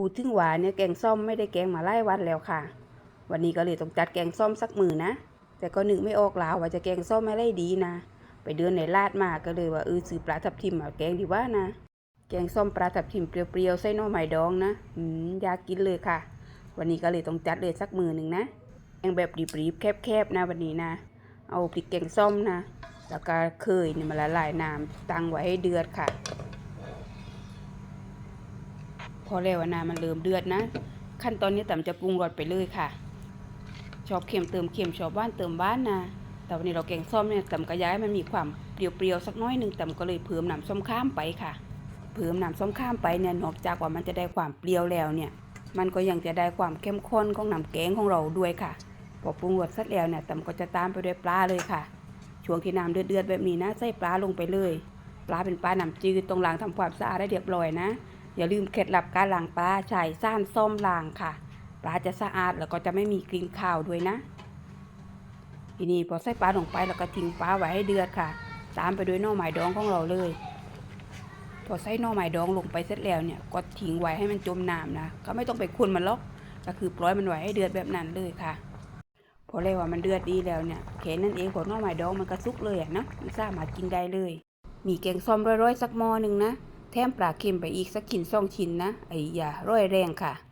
พูดถึงหวานเนี่ยแกงส้มไม่ได้แกงมาไล่วันแล้วค่ะ วันนี้ก็เลยต้องจัดแกงส้มสักมือนะ แต่ก็นึกไม่ออกลาวว่าจะแกงส้มอะไรดีนะ ไปเดินในลาดมาก็เลยว่าเออซื้อปลาทับทิมมาแกงดีว่านะ แกงส้มปลาทับทิมเปรี้ยวๆใส่น่อไม้ดองนะอืมอยากกินเลยค่ะ วันนี้ก็เลยต้องจัดเลยสักมือหนึ่งนะแกงแบบรีบๆแคบๆนะวันนี้นะ เอาพริกแกงส้มนะ แล้วก็เคยนี่มาละลายน้ำตั้งไว้ให้เดือดค่ะ พอแล้วน้ำมันเริ่มเดือดนะ ขั้นตอนนี้ต่ำจะปรุงรสไปเลยค่ะ ชอบเค็มเติมเค็มชอบหว่านเติมหว่านนะแต่วันนี้เราแกงส้มเนี่ยต่ำกระย้ายมันมีความเปรี้ยวๆสักน้อยหนึ่งต่ำก็เลยเพิ่มน้ำส้มข้ามไปค่ะ เพิ่มน้ำส้มข้ามไปเนี่ยนอกจากว่ามันจะได้ความเปรี้ยวแล้วเนี่ย มันก็ยังจะได้ความเข้มข้นของน้ำแกงของเราด้วยค่ะพอปรุงรสเสร็จแล้วเนี่ยต่ำก็จะตามไปด้วยปลาเลยค่ะ ช่วงที่น้ำเดือดๆแบบนี้นะใส่ปลาลงไปเลย ปลาเป็นปลาน้ำจืดตรงหล้างทำความสะอาดได้เรียบร้อยนะ อย่าลืมเคล็ดลับการล้างปลาใช้ซ่านส้มล้างค่ะ ปลาจะสะอาดแล้วก็จะไม่มีกลิ่นคาวด้วยนะทีนี้พอใส่ปลาลงไปแล้วก็ทิ้งปลาไว้ให้เดือดค่ะ ตามไปด้วยน่อไม้ดองของเราเลยพอใส่น่อไม้ดองลงไปเสร็จแล้วเนี่ยก็ทิ้งไว้ให้มันจมน้ำนะก็ไม่ต้องไปคุณมันหรอกก็คือปล่อยมันไว้ให้เดือดแบบนั้นเลยค่ะ พอเลยว่ามันเดือดดีแล้วเนี่ยแค่นั้นเองผลน่อไม้ดองมันก็สุกเลยอะนะมันสามารถกินได้เลย มีแกงส้มร้อยๆสักหม้อหนึ่งนะ แถมปลาเค็มไปอีกสักชิ้นสองชิ้นนะไอ้ยาร้อยแรงค่ะ